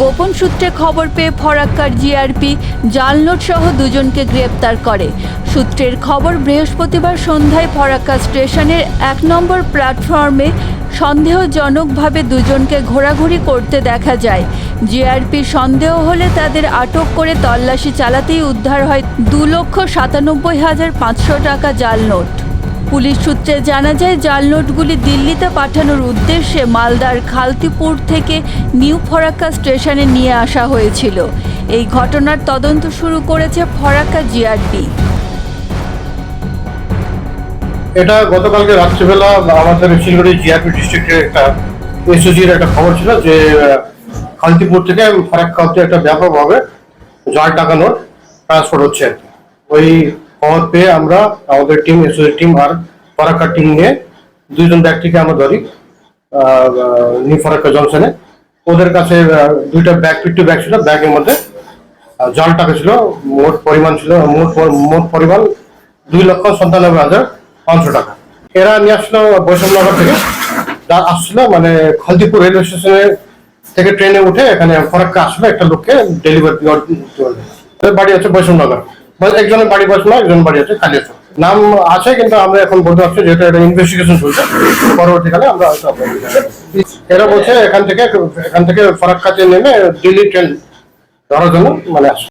গোপন সূত্রে খবর পেয়ে ফরাক্কার জিআরপি জালনোট সহ দুজনকে গ্রেপ্তার করে। সূত্রের খবর, বৃহস্পতিবার সন্ধ্যায় ফরাক্কা স্টেশনের এক নম্বর প্ল্যাটফর্মে সন্দেহজনকভাবে দুজনকে ঘোরাঘুরি করতে দেখা যায়। জিআরপি সন্দেহ হলে তাদের আটক করে তল্লাশি চালাতেই উদ্ধার হয় দু লক্ষ সাতানব্বই হাজার পাঁচশো টাকা জাল নোট পুলিশ সূত্রে জানা যায়, জাল নোটগুলি দিল্লিতে পাঠানোর উদ্দেশ্যে মালদার খালতিপুর থেকে নিউ ফরাক্কা স্টেশনে নিয়ে আসা হয়েছিল। এই ঘটনার তদন্ত শুরু করেছে ফরাক্কা জিআরপি। এটা গতকালকে রাত্রিবেলা আমাদের শিলিগুড়ি জিআরপি ডিস্ট্রিক্টের একটা এসওজির একটা খবর ছিল যে খালতিপুর থেকে ফরাক্কা অব্দি একটা ব্যাপকভাবে জাল টাকা নোট ট্রান্সফার হচ্ছে ওই খবর পেয়ে আমরা আমাদের টিম এসওজি টিম আর ফারাক্কা টিম নিয়ে দুইজন ব্যক্তিকে আমরা ধরি নিউ ফারাক্কা জংশনে ওদের কাছে দুইটা ব্যাগ ফিফটি ব্যাগ ছিল। ব্যাগের মধ্যে জাল টাকা ছিল, মোট পরিমাণ ছিল, মোট মোট পরিমাণ দুই লক্ষ সন্তানব্বই হাজার পাঁচশো টাকা। এরা নিয়ে আসলো বৈষ্ণবনগর থেকে। যা আসছিল মানে খলদিপুর রেলওয়ে স্টেশনে থেকে ট্রেনে উঠে এখানে ফরাক্কা আসবে একটা লোককে ডেলিভারি বাড়ি আছে বৈষ্ণবনগর। একজনের বাড়ি বসনা একজন বাড়ি আছে খালি কালিয়াচক। নাম আছে, কিন্তু আমরা এখন বলতে পারছি যেহেতু একটা ইনভেস্টিগেশন চলছে, পরবর্তীকালে আমরা হয়তো এরা বলছে এখান থেকে এখান থেকে ফরাক্কাতে নেমে দিল্লি ট্রেন ধরার জন্য মানে